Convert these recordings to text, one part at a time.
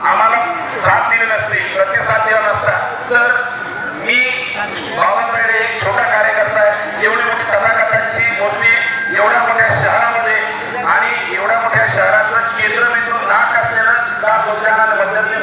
आम्हाला साथ दिली नसते प्रतिसाद दिला नसता. तर मी बाबांकडे एक छोटा कार्यकर्ता आहे. एवढी मोठी कथाकथांची मोठी एवढ्या मोठ्या शहरामध्ये आणि एवढ्या मोठ्या शहराचं केंद्र केंद्रबिंदू नाक असलेलं सुद्धा उद्यानाबद्दल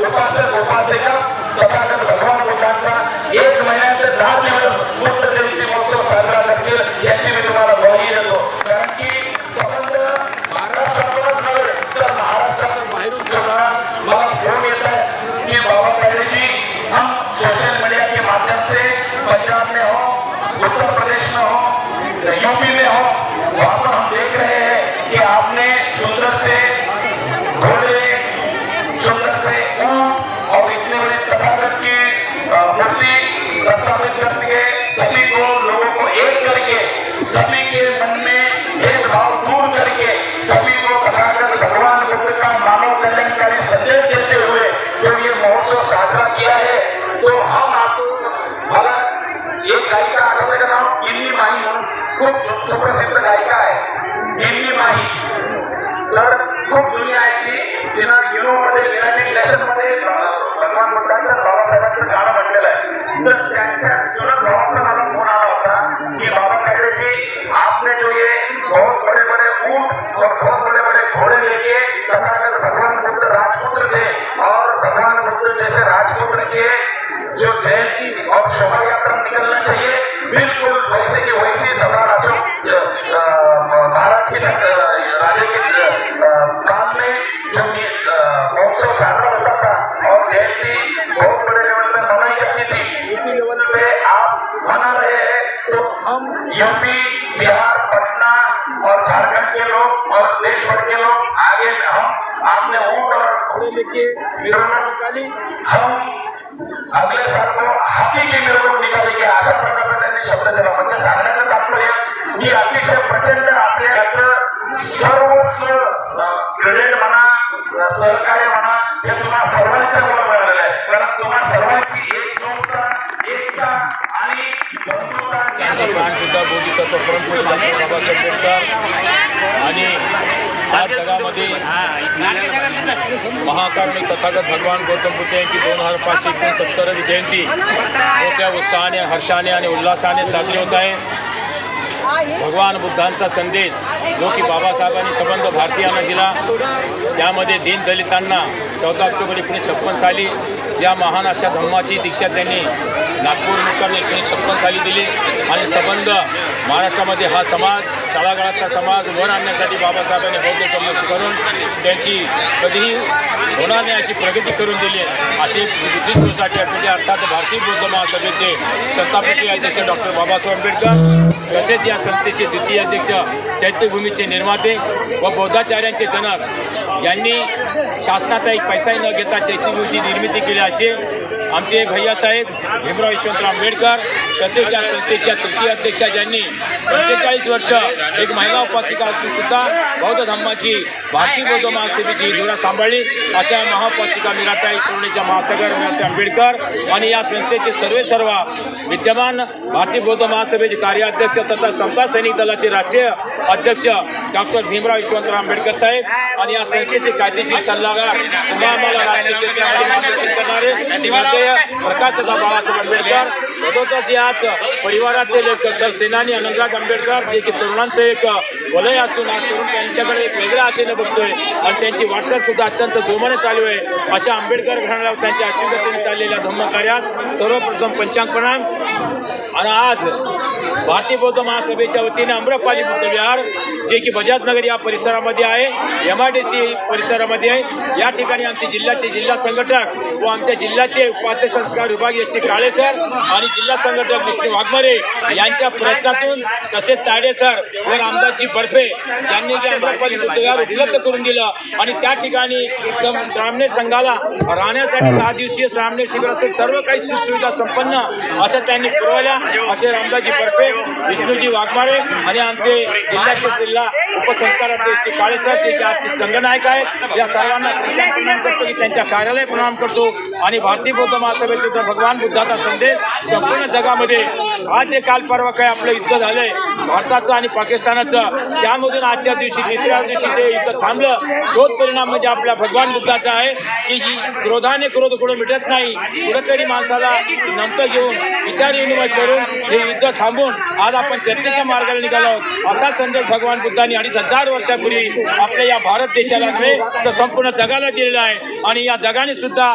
उपासक उपासिका तथागत भगवान खूप सुप्रसिद्ध गायिका आहे. गिन्नी माही तर खूप जुनी आहे ती. तिनं युरोमध्ये युनायटेड नेशनमध्ये भगवान बुद्धांचं बाबासाहेबांचं गाणं म्हटलेलं आहे. तर त्यांच्या के लोग आगे हम आपने ऊँट और घोड़े लेके निकाली। हम अगले साल को हाती की मिरवणूक निकालेंगे अशा प्रकारचा त्यांनी शब्द दिला म्हणजे सांगण्याचं तात्पर्य की अतिशय प्रचंड आपले असं सर्वस्व क्रेडिट म्हणा सहकार्य म्हणा हे तुम्हाला सर्वांच्या मुळे मिळालेलं आहे कारण तुम्हा सर्वांची एकजुटता एकता आणि बंधुता बोधिसत्व बाबासाहेब आंबेडकर आणि आज जगामध्ये महाकारुणिक तथागत भगवान गौतम बुद्ध यांची दोन हजार पाचशे एकोणसत्तरावी जयंती मोठ्या उत्साहाने हर्षाने आणि उल्हासाने साजरी होत आहे. भगवान बुद्धांचा संदेश जो की बाबासाहेबांनी संबंध भारतीयांना दिला. त्यामध्ये दीनदलितांना चौदा ऑक्टोबर एकोणीसशे छप्पन साली या महान अशा धम्माची दीक्षा त्यांनी नागपूर मुक्कामी एकोणीसशे छप्पन साली दिली. आणि संबंध महाराष्ट्रामध्ये हा समाज तळागाळातला समाज वर आणण्यासाठी बाबासाहेबांनी बौद्ध संघर्ष करून त्यांची कधीही होणार नाही अशी प्रगती करून दिली असे बुद्धिस्ट सोसायटी म्हणजे अर्थात भारतीय बौद्ध महासभेचे संस्थापकीय अध्यक्ष डॉक्टर बाबासाहेब आंबेडकर. तसेच या संस्थेचे द्वितीय अध्यक्ष चैत्यभूमीचे निर्माते व बौद्धाचार्यांचे जनक ज्यांनी शासनाचा एक पैसाही न घेता चैत्यभूमीची निर्मिती केली असे आमचे भैयासाहेब भीमराव यशवंतराव आंबेडकर तसेच या संस्थेच्या तृतीय अध्यक्षा ज्यांनी पंचेचाळीस वर्ष एक महिला उपासिका असून सुद्धा बौद्ध धम्माची भारतीय बौद्ध महासेवेची धुरा सांभाळली. अशा महाउपासिका मीराताई पूर्णेच्या महासागर मीराताई आंबेडकर आणि या संस्थेचे सर्वे सर्व विद्यमान भारतीय बौद्ध महासभेचे कार्याध्यक्ष तथा समता सैनिक दलाचे राष्ट्रीय अध्यक्ष डॉक्टर भीमराव यशवंतराव आंबेडकर साहेब आणि या संस्थेचे कायदेशीर सल्लागार राजकीय क्षेत्रामध्ये मार्गदर्शन करणारे. श्रद्धेय प्रकाशदा बाळासाहेब आंबेडकर. सदोतच जे आज परिवारातील एक सरसेनानी अनंतराज आंबेडकर जे की तरुणांचं एक वलय असून आज तरुण त्यांच्याकडे एक वेगळ्या आशेने बघतोय आणि त्यांची वाटचाल सुद्धा अत्यंत जोमाने चालू आहे. अशा आंबेडकर घराण्यावर त्यांच्या आशीर्वादाने चाललेल्या धम्मकार्यात सर्वप्रथम पंचांग प्रणाम. आणि आज भारतीय बौद्ध महासभेच्या वतीने अम्रपाली बुद्ध विहार जे की बजाजनगर या परिसरामध्ये आहे एम आय डी सी परिसरामध्ये आहे. या ठिकाणी आमचे जिल्ह्याचे जिल्हा संघटक व आमच्या जिल्ह्याचे उपाध्यक्ष संस्कार विभाग एस टी काळे सर आणि जिल्हा संघटक विष्णू वाघमारे यांच्या प्रयत्नातून तसेच ताडेसर व रामदासजी बर्फे यांनी जे अम्रपाली बुद्ध उपलब्ध करून दिलं. आणि त्या ठिकाणी सम- श्रामणेर संघाला राहण्यासाठी सहा दिवसीय श्रामणेर शिबिर असेल. सर्व काही सुखसुविधा संपन्न असं त्यांनी पुरवल्या. असे रामदासजी बर्फे विष्णूजी वाघमारे आणि आमचे जिल्ह्याचे जिल्हा उपसंस्कार अध्यक्ष श्री काळे सर आजचे संघनायक आहेत या सर्वांना प्रणाम करतो. की त्यांच्या कार्यालय प्रणाम करतो. आणि भारतीय बौद्ध महासभेचे भगवान बुद्धाचा संदेश संपूर्ण जगामध्ये आज जे काल परवा काय आपलं युद्ध झालंय. भारताचं आणि पाकिस्तानाचं. त्यामधून आजच्या दिवशी तिसऱ्या दिवशी ते युद्ध थांबलं. तोच परिणाम म्हणजे आपल्या भगवान बुद्धाचा आहे की ही क्रोधाने क्रोध कुठं मिटत नाही. कुठेतरी माणसाला नंतर घेऊन विचार विनिमय करून हे युद्ध थांबून आज आपण चर्चेच्या मार्गाला निघालो आहोत. असा संदेश भगवान बुद्धांनी अडीच हजार वर्षापूर्वी आपल्या या भारत देशाला नव्हे तर संपूर्ण जगाला दिलेला आहे. आणि या जगाने सुद्धा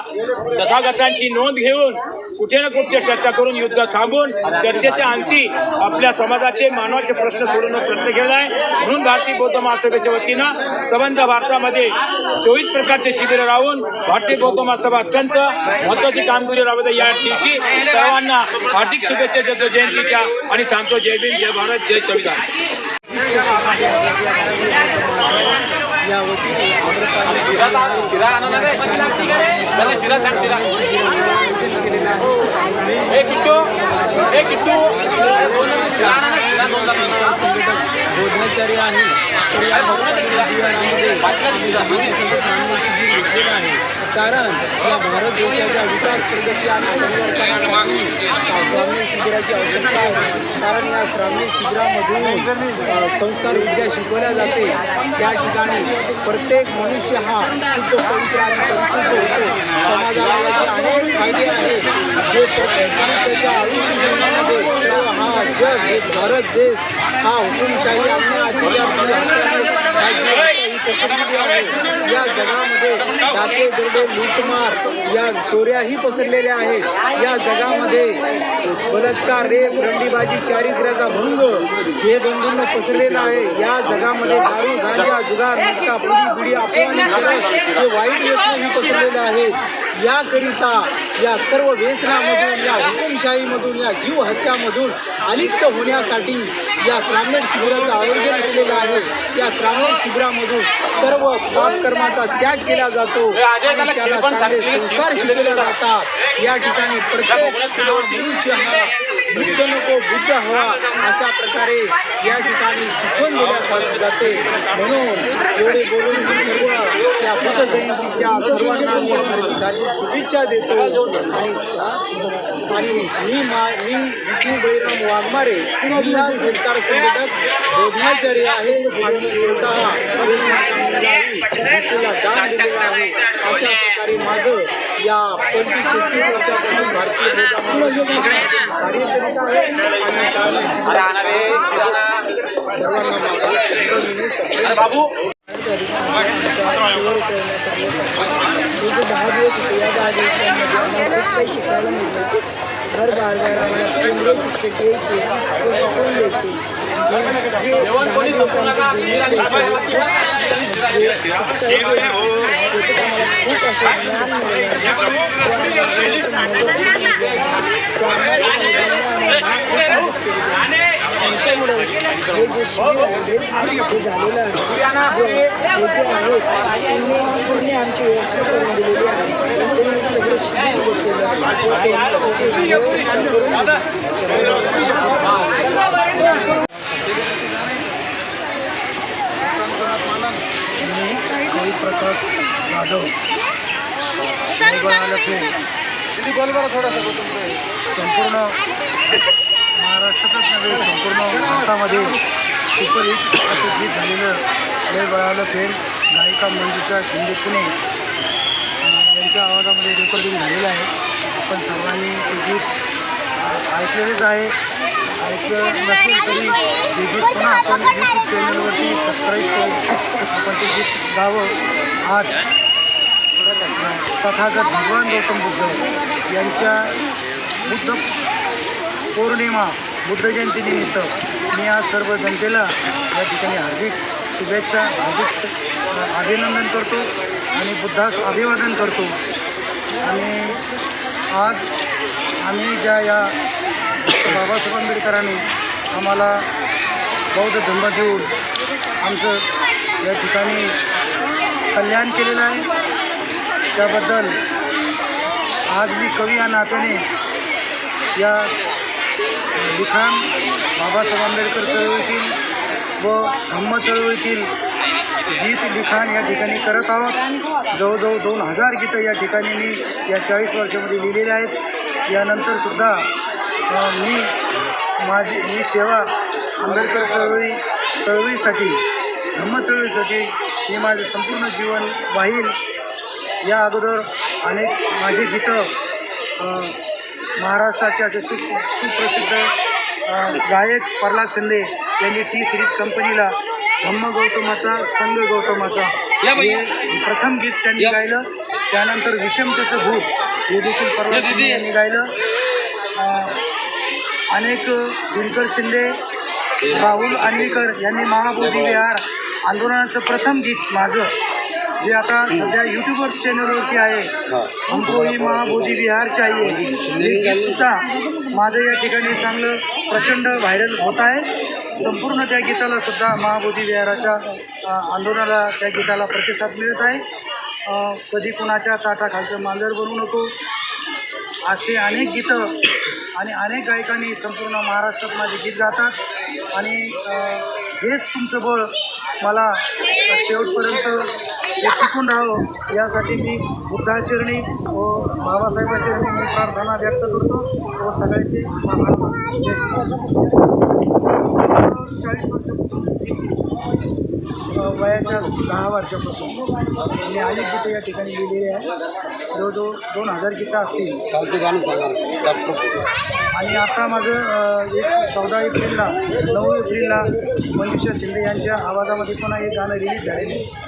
तथागतांची नोंद घेऊन कुठे ना कुठे चर्चा करून युद्ध थांबून चर्चेच्या अंती आपल्या समाजाचे मानवाचे प्रश्न सोडवण्याचा प्रयत्न केला आहे. म्हणून भारतीय बौद्ध महासभेच्या वतीनं संबंध भारतामध्ये चोवीस प्रकारचे शिबिरं राहून भारतीय बौद्ध महासभा अत्यंत महत्वाची कामगिरी राबवत. या दिवशी सर्वांना हार्दिक शुभेच्छा देतो. जयंतीच्या आणि थांबतो. जय भीम जय भारत जय संविधान. या वतीने आम्रपाली बोधाचार्य आहे तर या भक्तमध्ये आम्ही सर्वसामान्य शिबिर घेतलेलं आहे तर या भोजनामध्ये आहे कारण या भारत देशाच्या विकास प्रगती आणि परिवर्तनासाठी श्रावणी शिबिराची आवश्यकता आहे कारण या श्रावणी शिबिरामधून संस्कार विद्या शिकवल्या जाते त्या ठिकाणी प्रत्येक मनुष्य हा शुद्ध पवित्र आणि संस्कृत होतो समाजाला याचे अनेक फायदे आहेत. जे प्रत्येक मनुष्याच्या आयुष्य जीवनामध्ये हा हा जग हे भारत देश हा हुकुमशाही अन्य अधिकार ही पसरलेली आहे. या जगामध्ये डाके दरोडे लूटमार या चोऱ्याही पसरलेल्या आहेत. या जगामध्ये बलात्कार रेप रंडीबाजी चारित्र्याचा भंग हे बंधूंना पसरलेलं आहे. या जगामध्ये दारू गांजा जुगार मटका पुढी बिडी हे वाईट व्यसनही पसरलेलं आहे. याकरिता या सर्व व्यसनामधून या हुकुमशाहीमधून या जीव हत्यामधून अलिप्त होण्यासाठी या श्रावण शिबिराचं आयोजन केलेलं आहे. या श्रावण शिबिरामधून सर्व पापकर्माचा त्याग केला जातो. संस्कार शिकवले जातात. या ठिकाणी प्रत्येक मनुष्य हा बुद्ध नको बुद्ध हवा अशा प्रकारे या ठिकाणी शिकवण दिल्या जाते. म्हणून एवढे बोलून सर्व या बुद्ध जयंतीच्या सर्वांना मी हार्दिक हार्दिक शुभेच्छा देतो आणि मी मा मी विष्णू बळीराम वाघमारे जिल्हा सरकार संघटक बोधाचार्य आहे आणि स्वतः भक्तीला दान दिलेलं आहे. अशा प्रकारे माझं या पंचवीस ते तीस वर्षापासून भारतीय बौद्ध महासभेत कार्य करीत आहे. आणि चालू सर्वांना बाबू. हे जे दहा दिवस या दहा दिवसांमध्ये खूप काही शिकायला मिळतं घर बाहेर आम्हाला केंद्रीय शिक्षक यायचे ते शिकवून द्यायचे हे जे दहा ज्ञान त्यांच्यामुळे हे जे शिबिर आयोजित हे झालेलं आहे हे आहेत त्यांनी पूर्ण आमची व्यवस्था करून दिलेली आहे त्यांनी सगळं शिबिर घेतलेलं आहे प्रकाश जाधव संपूर्ण सतत नव्हे संपूर्ण भारतामध्ये सुपरहिट असं गीत झालेलं लय बळालं फेर. गायिका मंजुषा शिंदे पुणे. यांच्या आवाजामध्ये रेकॉर्डिंग झालेलं आहे. आपण सर्वांनी ते गीत ऐकलेलेच आहे. ऐकलं नसेल तरी ते गीत पुन्हा आपण यूट्यूब चॅनलवरती सबस्क्राईब करू आपण ते गीत गावं. आज तथागत भगवान गौतम बुद्ध यांच्या बुद्ध पौर्णिमा बुद्ध जयंतीनिमित्त मी आज सर्व जनतेला या ठिकाणी हार्दिक शुभेच्छा हार्दिक अभिनंदन करतो आणि बुद्धास अभिवादन करतो. आणि आज आम्ही ज्या या बाबासाहेब आंबेडकरांनी आम्हाला बौद्ध धर्म देऊन आमचं या ठिकाणी कल्याण केलेलं आहे. त्याबद्दल आज मी कवी या नात्याने या लिखाण बाबासाहेब आंबेडकर चळवळीतील व धम्म चळवळीतील गीत लिखाण या ठिकाणी करत आहोत. जवळजवळ दोन हजार गीतं या ठिकाणी मी या चाळीस वर्षामध्ये लिहिलेली आहेत. यानंतरसुद्धा मी माझी ही सेवा आंबेडकर चळवळी चळवळीसाठी धम्म चळवळीसाठी मी माझे संपूर्ण जीवन वाहील. या अगोदर अनेक माझे गीतं महाराष्ट्राचे असे सु सुप्रसिद्ध गायक प्रल्हाद शिंदे यांनी टी सिरीज कंपनीला धम्म गौतमाचा संघ गौतमाचा हे प्रथम गीत त्यांनी गायलं. त्यानंतर विषमतेचं भूत हे देखील प्रल्हाद शिंदे यांनी गायलं. अनेक दिनकर शिंदे राहुल आणवीकर यांनी महाबोधी विहार आंदोलनाचं प्रथम गीत माझं. जे आता सध्या यूट्यूबवर चॅनलवरती आहे. हमको ही महाबोधी विहार चाहिए हे गीतसुद्धा माझं या ठिकाणी चांगलं प्रचंड व्हायरल होत आहे. संपूर्ण त्या गीताला सुद्धा महाबोधी विहाराच्या आंदोलनाला त्या गीताला प्रतिसाद मिळत आहे. कधी कुणाच्या ताटाखालचं मांजर बनवू नको. असे अनेक गीतं आणि अनेक गायकांनी संपूर्ण महाराष्ट्रात माझे गीत गातात. आणि हेच तुमचं बळ मला शेवटपर्यंत हे टिकून राहावं. यासाठी मी बुद्धाचरणी व बाबासाहेबाचरणी मी प्रार्थना व्यक्त करतो. व सगळ्यांचे चाळीस वर्षापासून वयाच्या दहा वर्षापासून मी अनेक गीतं या ठिकाणी लिहिलेली आहे जवळजवळ दोन हजार गीतं असतील. आणि आता माझं एक चौदा एप्रिलला नऊ एप्रिलला मनीषा शिंदे यांच्या आवाजामध्ये पुन्हा एक गाणं रिलीज झालेलं आहे.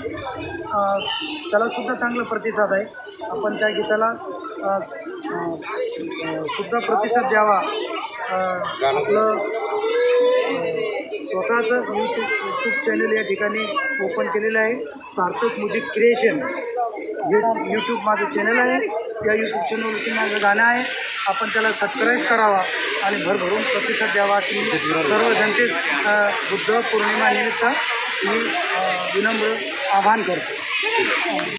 त्यालासुद्धा चांगला प्रतिसाद आहे. आपण त्या गीताला सुद्धा प्रतिसाद द्यावा. आपलं स्वतःचं यूट्यूब यूट्यूब चॅनल या ठिकाणी ओपन केलेलं आहे. Sarthak music creation you YouTube माझं चॅनल आहे. त्या यूट्यूब चॅनलवरती माझं गाणं आहे. आपण त्याला सबस्क्राईब करावा आणि भरभरून प्रतिसाद द्यावा असे मी सर्व जनतेस बुद्ध पौर्णिमा निमित्त मी विनम्र आवाहन करतो.